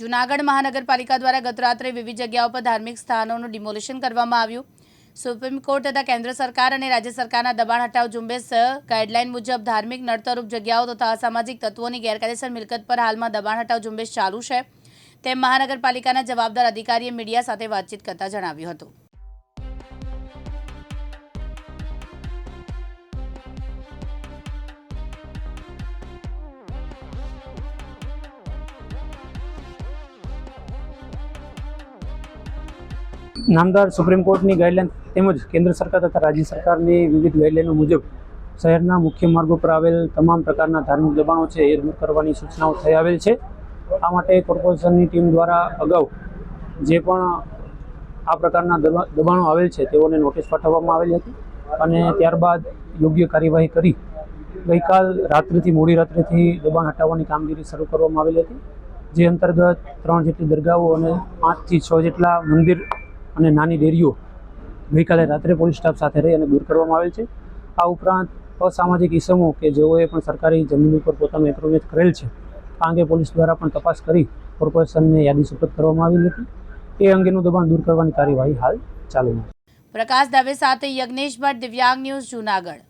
જૂનાગઢ મહાનગરપાલિકા દ્વારા ગત રાત્રે વિવિધ જગ્યાઓ પર ધાર્મિક સ્થાનોનું ડિમોલિશન કરવામાં આવ્યું. સુપ્રીમ કોર્ટ તથા કેન્દ્ર સરકાર અને રાજ્ય સરકારના દબાણ હટાવ ઝુંબેશ ગાઈડલાઇન મુજબ ધાર્મિક નડતરૂપ જગ્યાઓ તથા અસામાજિક તત્વોની ગેરકાયદેસર મિલકત પર હાલમાં દબાણ હટાવ ઝુંબેશ ચાલુ છે. તેમ મહાનગરપાલિકાના જવાબદાર અધિકારીએ મીડિયા સાથે વાતચીત કરતા જણાવ્યું હતું. નામદાર સુપ્રીમ કોર્ટની ગાઈડલાઇન તેમજ કેન્દ્ર સરકાર તથા રાજ્ય સરકારની વિવિધ ગાઈડલાઇનો મુજબ શહેરના મુખ્ય માર્ગો પર આવેલ તમામ પ્રકારના ધાર્મિક દબાણો છે એ દૂર કરવાની સૂચનાઓ થઈ આવેલ છે. આ માટે કોર્પોરેશનની ટીમ દ્વારા અગાઉ જે પણ આ પ્રકારના દબાણો આવેલ છે તેઓને નોટિસ પાઠવવામાં આવેલી હતી અને ત્યારબાદ યોગ્ય કાર્યવાહી કરી. ગઈકાલ રાત્રિથી, મોડી રાત્રિથી દબાણ હટાવવાની કામગીરી શરૂ કરવામાં આવેલી હતી. જે અંતર્ગત ત્રણ જેટલી દરગાહો અને પાંચથી છ જેટલા મંદિર અને નાની ડેરીઓ ગઈકાલે રાત્રે પોલીસ સ્ટાફ સાથે રહી અને દૂર કરવામાં આવેલ છે. આ ઉપરાંત અસામાજિક ઇસમો કે જેઓએ પણ સરકારી જમીન ઉપર પોતાનું એક્રોવેચ કરેલ છે, આ અંગે પોલીસ દ્વારા પણ તપાસ કરી કોર્પોરેશનને યાદી સુપ્રત કરવામાં આવેલી હતી. એ અંગેનું દબાણ દૂર કરવાની કાર્યવાહી હાલ ચાલુ છે. પ્રકાશ દવે સાથે યજ્ઞેશ ભટ્ટ દિવ્યાંગ ન્યૂઝ જૂનાગઢ.